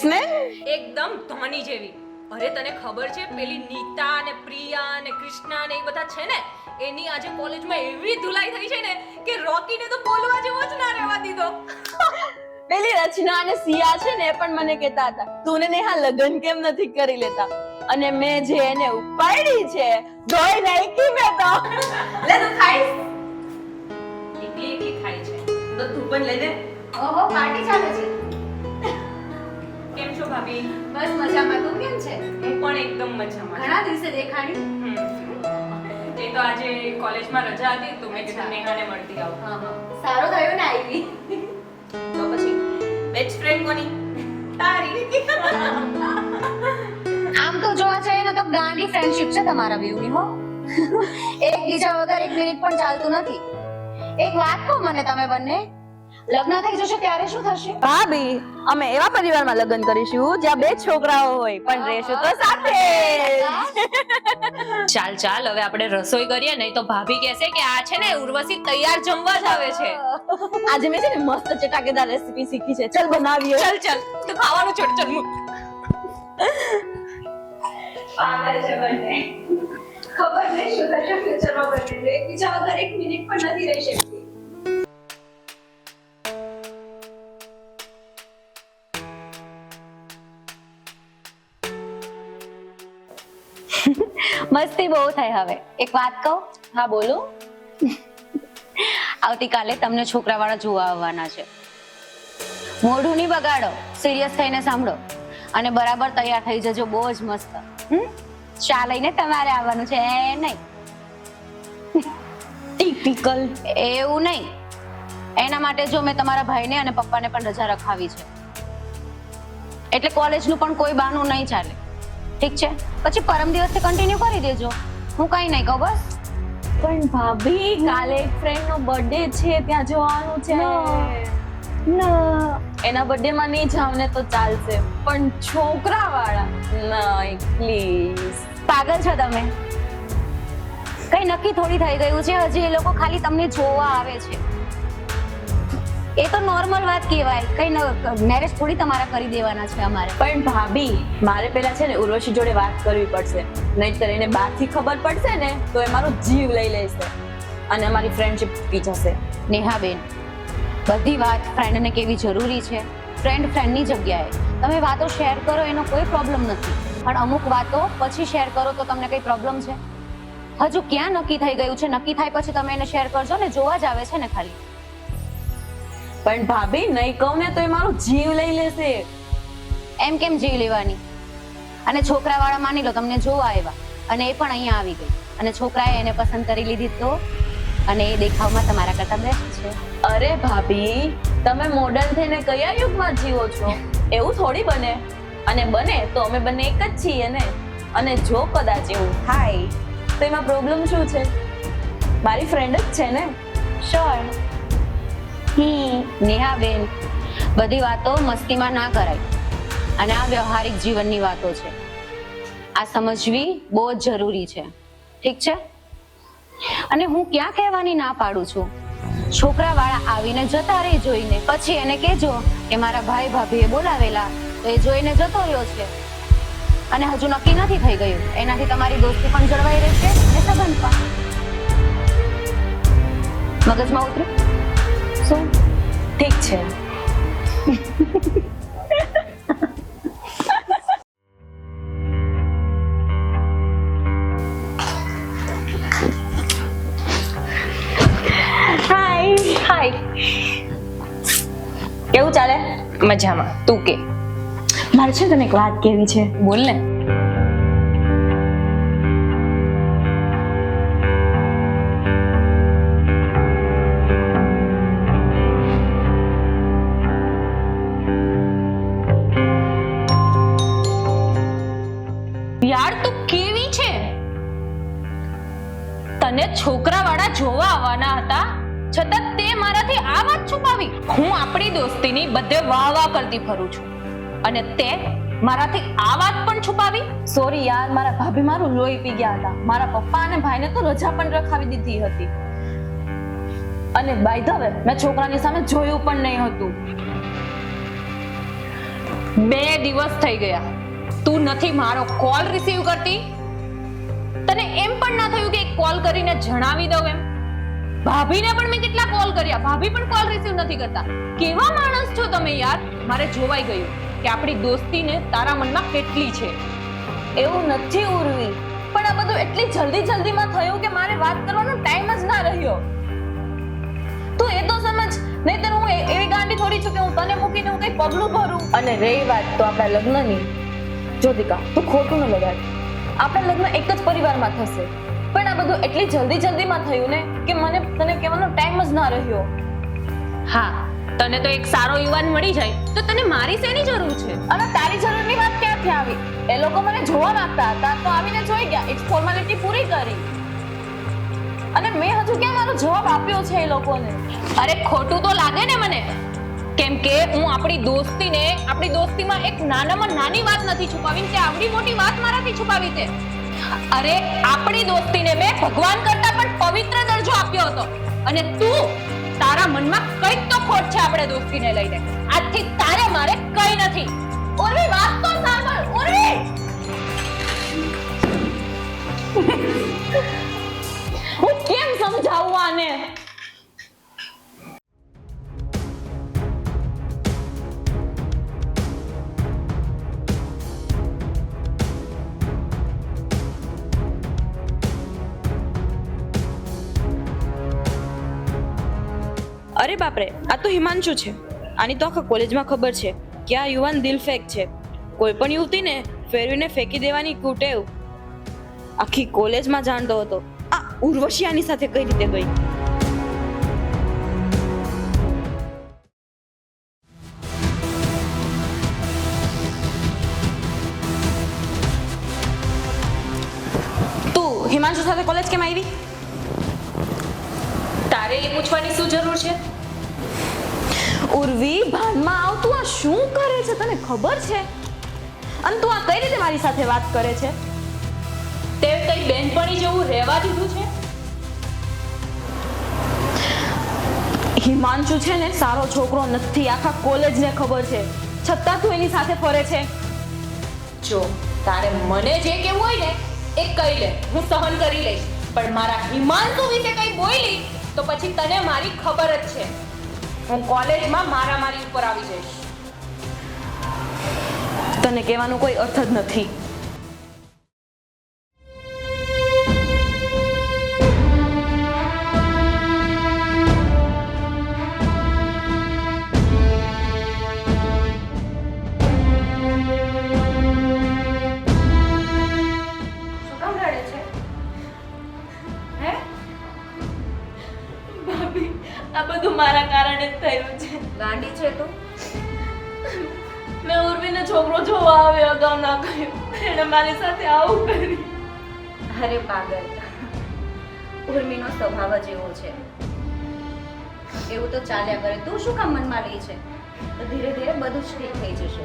છે ને? એકદમ ધોની જેવી. અરે તને ખબર છે પેલી નીતા ને પ્રિયા ને કૃષ્ણા ને એ બધા છે ને એની આજે કોલેજમાં એવી ધુલાઈ થઈ છે ને કે રોકીને તો બોલવા જેવો જ ના રહેવા દીધો. પેલી રચના અને સિયા છે ને એ પણ મને કહેતા હતા તું ને નેહા લગ્ન કેમ નથી કરી લેતા? અને મેં જે એને ઉપાડી છે ધોઈ નાખી મેં તો. લે તું ખાઈશ? એકલી એકલી ખાઈ છે. તો તું પણ લઈ લે. ઓહો પાર્ટી ચાલે છે. છો ભાભી? બસ મજામાં. તું કેમ છે? હું પણ એકદમ મજામાં ઘણા દિવસે દેખાણી એ તો આજે કોલેજમાં રજા હતી તો મેં કીધું નેહાને મળતી આવું. સારું ને આવી તો પછી બેસ્ટ ફ્રેન્ડ કોની? તારી. આમ તો જોવા જઈએ ને તો ગાંડી ફ્રેન્ડશિપ છે તમારા બેવની હો. એકબીજા વગર એક મિનિટ પણ ચાલતું નથી. એક વાત કહો મને તમે બંને. લગ્ન થઈ જશે ત્યારે શું થશે? ભાભી અમે એવા પરિવારમાં લગ્ન કરીશું જ્યાં બે છોકરાઓ હોય પણ રહેશું તો સાથે. ચાલ ચાલ હવે આપણે રસોઈ કરીએ નહીં તો ભાભી કહેશે કે આ છે ને ઉર્વશી તૈયાર જમવા જ આવે છે. આજે મેં છે ને મસ્ત ચટાકેદાર રેસીપી શીખી છે. ચલ બનાવીએ. ચાલ ચાલ. તો ખાવાનું છોડ ચાલ મૂક. ખબર નહીં શું થશે ફ્યુચરમાં બંને. એકબીજા વગર એક મિનિટ પણ નથી રહી શકતી. મસ્તી બહુ થઈ હવે. એક વાત કહું? હા બોલો. આવતીકાલે તમને છોકરાવાળા જોવા આવવાના છે. મોઢું નહીં બગાડો સિરિયસ થઈને સાંભળો. અને બરાબર તૈયાર થઈ જજો બહુ જ મસ્ત? ચા લઈને તમારે આવવાનું છે. એ નહીં. ટિપિકલ એવું નહીં. એના માટે જો મેં તમારા ભાઈને અને પપ્પાને પણ રજા રખાવી છે. એટલે કોલેજનું પણ કોઈ બહાનું નહીં ચાલે. ઠીક છે? પછી પરમ દિવસથી કન્ટિન્યુ કરી દેજો. હું કઈ નહીં કહું બસ. પણ ભાભી કાલે એક ફ્રેન્ડ નો બર્થડે છે ત્યાં જવાનું છે. ના. એના બર્થડે માં નહીં જાવ ને તો ચાલશે. પણ છોકરા વાળા નહીં પ્લીઝ પાગલ છો તમે. કઈ નક્કી થોડી થઈ ગયું છે? હજી એ લોકો ખાલી તમને જોવા આવે છે. એ તો નોર્મલ વાત કહેવાય. કઈ મેરેજ થોડી તમારા કરી દેવાના છે અમારે. પણ ભાભી મારે પેલા છે ને ઉર્વશી જોડે વાત કરવી પડશે. નહીંતર એને બહારથી ખબર પડશે ને તો એ મારો જીવ લઈ લેશે. અને અમારી ફ્રેન્ડશિપ તૂટી જશે. નેહાબેન બધી વાત ફ્રેન્ડને કેવી જરૂરી છે. ફ્રેન્ડ ફ્રેન્ડની જગ્યાએ. તમે વાતો શેર કરો એનો કોઈ પ્રોબ્લેમ નથી. પણ અમુક વાતો પછી શેર કરો તો તમને કઈ પ્રોબ્લેમ છે? હજુ ક્યાં નક્કી થઈ ગયું છે? નક્કી થાય પછી તમે એને શેર કરજો ને જોવા જ આવે છે ને ખાલી. પણ ભાભી નહીં કહું ને તો એ મારો જીવ લઈ લેશે. એમ કેમ જીવ લેવાની? અને છોકરાવાળા માની લો તમને જોવા આવ્યા અને એ પણ અહીંયા આવી ગઈ. અને છોકરાએ એને પસંદ કરી લીધી તો? અને એ દેખાવમાં તમારા કરતા બેસ્ટ છે. અરે ભાભી તમે મોડર્ન થઈને કયા યુગમાં જીવો છો? એવું થોડી બને. અને બને તો અમે બંને એક જ છીએ ને? અને જો કદાચ એવું થાય તો એમાં પ્રોબ્લેમ શું છે? મારી ફ્રેન્ડ જ છે ને? શ્યોર હમ, નેહાબેન, બધી વાતો મસ્તીમાં ના કરાય. અને આ વ્યવહારિક જીવનની વાતો છે. આ સમજવી બહુ જ જરૂરી છે. ઠીક છે? અને હું ક્યાં કહેવાની ના પાડું છું? છોકરા વાળા આવીને જતા રહે જોઈને, પછી એને કહેજો કે મારા ભાઈ ભાભીએ બોલાવેલા, તો એ જોઈને જતો રહ્યો છે. અને હજુ નક્કી નથી થઈ ગયું. એનાથી તમારી દોસ્તી પણ જળવાઈ રહેશે અને સંબંધ પણ? મગજમાં ઉતર્યું? શું ઠીક છે. હાય હાય કેવું ચાલે? મજામાં. તું કે? મારે છે તને એક વાત કેવી છે? બોલ ને. યાર તું કેવી છે? તને છોકરાવાળા જોવા આવવાના હતા છતાં તે મારાથી આ વાત છુપાવી. હું આપણી દોસ્તીની બધે વાહ વાહ કરતી ફરું છું. અને તે મારાથી આ વાત પણ છુપાવી. સોરી યાર મારા ભાભી મારું લોહી પી ગયા હતા. મારા પપ્પા અને ભાઈને તો રજા પણ રખાવી દીધી હતી. અને બાય ધ વે મેં છોકરાની સામે જોયું પણ નહીં હતું. બે દિવસ થઈ ગયા. તું નથી મારો કોલ રિસીવ કરતી? તને એમ પણ ના થયું કે એક કોલ કરીને જણાવી દઉં એમ? ભાભીને પણ મેં કેટલા કોલ કર્યા? ભાભી પણ કોલ રિસીવ નથી કરતા. કેવા માણસ છો તમે યાર? મારે જોવાઈ ગયું કે આપણી દોસ્તીને તારા મનમાં કેટલી છે. એવું નથી ઉર્વી. પણ આ બધું એટલી જલ્દી જલ્દીમાં થયું કે મારે વાત કરવાનો ટાઈમ જ ના રહ્યો. તું એ તો સમજ. નહીંતર હું એવી ગાંડી થોડી છું કે હું તને મૂકીને હું કઈ પગલું ભરું. અને રહી વાત તો આપણા લગ્નની. જ્યોતિકા તું ખોટું ન લગાડ. આપણા લગ્ન એક જ પરિવારમાં થશે. પણ આ બધું એટલી જલ્દી જલ્દીમાં થયું ને કે મને તને કહેવાનો ટાઈમ જ ના રહ્યો. હા તને તો એક સારો યુવાન મળી જાય તો તને મારી શેની જરૂર છે? અને તારી જરૂરની વાત ક્યાંથી આવી? એ લોકો મને જોવા માંગતા હતા તો આવીને જોઈ ગયા. એક ફોર્માલિટી પૂરી કરી. અને મેં હજુ ક્યાં મારો જવાબ આપ્યો છે એ લોકોને? અરે ખોટું તો લાગે ને મને. કેમ કે હું આપણી દોસ્તીને, આપણી દોસ્તીમાં એક નાનામાં નાની વાત નથી છુપાવી કે આવડી મોટી વાત મારાથી છુપાવી તે. અરે, આપણી દોસ્તીને મેં ભગવાન કરતા પણ પવિત્ર દરજ્જો આપ્યો હતો. અને તું તારા મનમાં કંઈક તો ખોટ છે આપણે દોસ્તીને લઈને. આજથી તારે મારે કંઈ નથી. ઓરવી, વાત તો સાંભળ, ઓરવી! હું કેમ સમજાવું આને? બાપરે આ તો હિમાંશુ છે. આની તો આખા કોલેજમાં ખબર છે કે આ યુવાન દિલ ફેક છે. કોઈ પણ યુવતીને ફેરવીને ફેંકી દેવાની કુટેવ આખી કોલેજમાં જાણતો હતો. આ ઉર્વશી આની સાથે કઈ રીતે ગઈ? તું હિમાંશુ સાથે કોલેજ કેમ આવી? તારે એ પૂછવાની શું જરૂર છે? ઉર્વી, ભાનમાં આવતું આ શું કરે છે? તને ખબર છે? અને તું આ કઈ રીતે મારી સાથે વાત કરે છે? તે કઈ બેનપણી જેવું રહેવા દીધું છે? હિમાંશુ છે ને, સારો છોકરો નથી. આખા કોલેજને ખબર છે. છતાં તું એની સાથે ફરે છે. જો, તારે મને જે કેવું હોય ને, એ કહી લે. હું સહન કરી લઈશ. પણ મારા હિમાંશુ વિશે કઈ બોલી, તો પછી તને મારી ખબર જ છે. હું કોલેજમાં મારા મારી ઉપર આવી જઈશ. તને કહેવાનો કોઈ અર્થ જ નથી. ના કહ્યું એણે મારી સાથે આવું કર્યું અરે પાગલ. ઉર્મીનો સ્વભાવ જ એવો છે. એવું તો ચાલ્યા કરે. તું શું કામ મનમાં લે છે? તો ધીરે ધીરે બધું જ ઠીક થઈ જશે.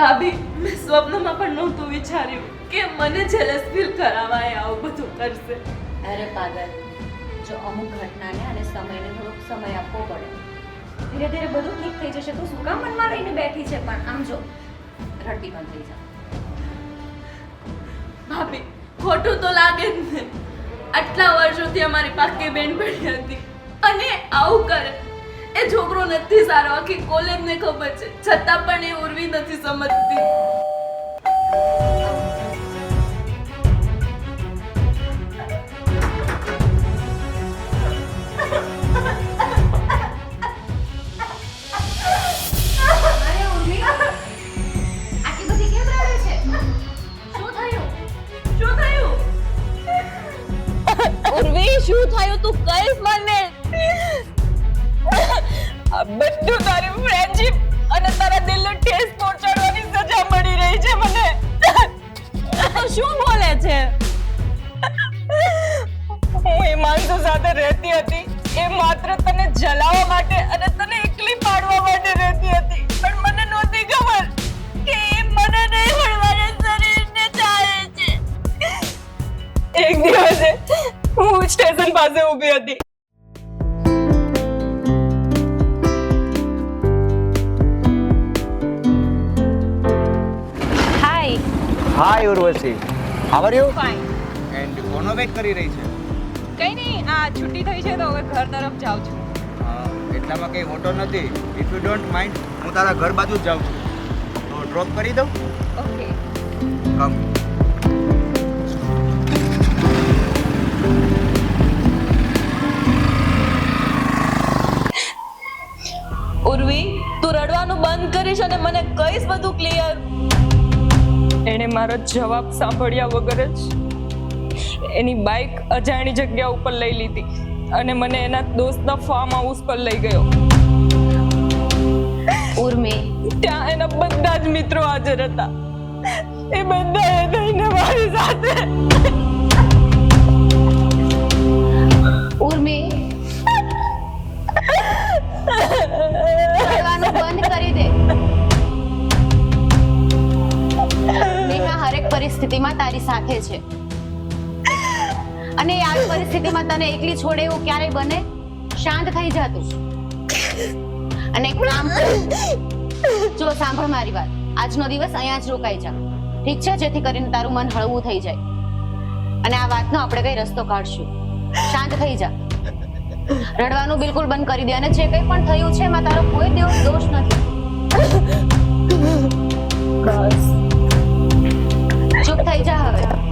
ભાભી મેં સ્વપ્નમાં પણ નહોતું વિચાર્યું કે મને જેલસ ફીલ કરાવાય આવું બધું કરશે. અરે પાગલ જો અમુક ઘટનાને અને સમયને થોડોક સમય આપવો પડે. ધીરે ધીરે બધું ઠીક થઈ જશે. તું શું કામ મનમાં લઈને બેઠી છે? પણ આમ જો. રડતી બંધ થઈ જાવ ભાભી, ખોટું તો લાગે જ ને. આટલા વર્ષોથી અમારી પાકી બેન પડી હતી. અને આવું કરે. એ છોકરો નથી સારો, આખી કોલેજને ખબર છે. છતાં પણ એ ઉર્વી નથી સમજતી. થયું તું કહીશ મને? આ બધું તારી ફ્રેન્ડશિપ અને તારા દિલનો ઠેસ પહોંચાડવાની સજા મળી રહી છે મને. શું બોલે છે? હું હિમાંશુ સાથે રહેતી હતી. એ માત્ર તને જલાવવા માટે અને તને એકલી પાડવા માટે રહેતી હતી. પાસે ઊભી હતી. Hi hi Urvashi. How are you fine and કોનો વેટ કરી રહી છે? કઈ નહીં આ છુટ્ટી થઈ છે તો હવે ઘર તરફ જાઉં છું. એટલામાં કંઈ મોટો નથી. ઇફ યુ ડોન્ટ માઇન્ડ હું તારા ઘર બાજુ જ જાઉં છું. તો ડ્રોપ કરી દઉં. ઓકે કમ તું બંધ કરીશ અને મને કહીશ બધું ક્લિયર એણે મારો જવાબ સાંભળ્યા વગર જ એની બાઇક અજાણી જગ્યા ઉપર લઈ લીધી અને મને એના દોસ્તના ફાર્મ હાઉસ પર લઈ ગયો. ઉર્મી. ત્યાં એના બધા જ મિત્રો હાજર હતા. એ બધા એ મારી સાથે સાથે છે. અને આવી પરિસ્થિતિમાં તને એકલી છોડે એવું ક્યારેય બને, શાંત થઈ જા અને કામ જો, સાંભળ મારી વાત. આજનો દિવસ અહીંયા જ રોકાઈ જા. ઠીક છે? જેથી કરીને તારું મન હળવું થઈ જાય. અને આ વાતનો આપણે કઈ રસ્તો કાઢશું. શાંત થઈ જા. રડવાનું બિલકુલ બંધ કરી દે. અને જે કંઈ પણ થયું છે એમાં તારો કોઈ દિવસ દોષ નથી. ચૂપ થઈ જા હવે.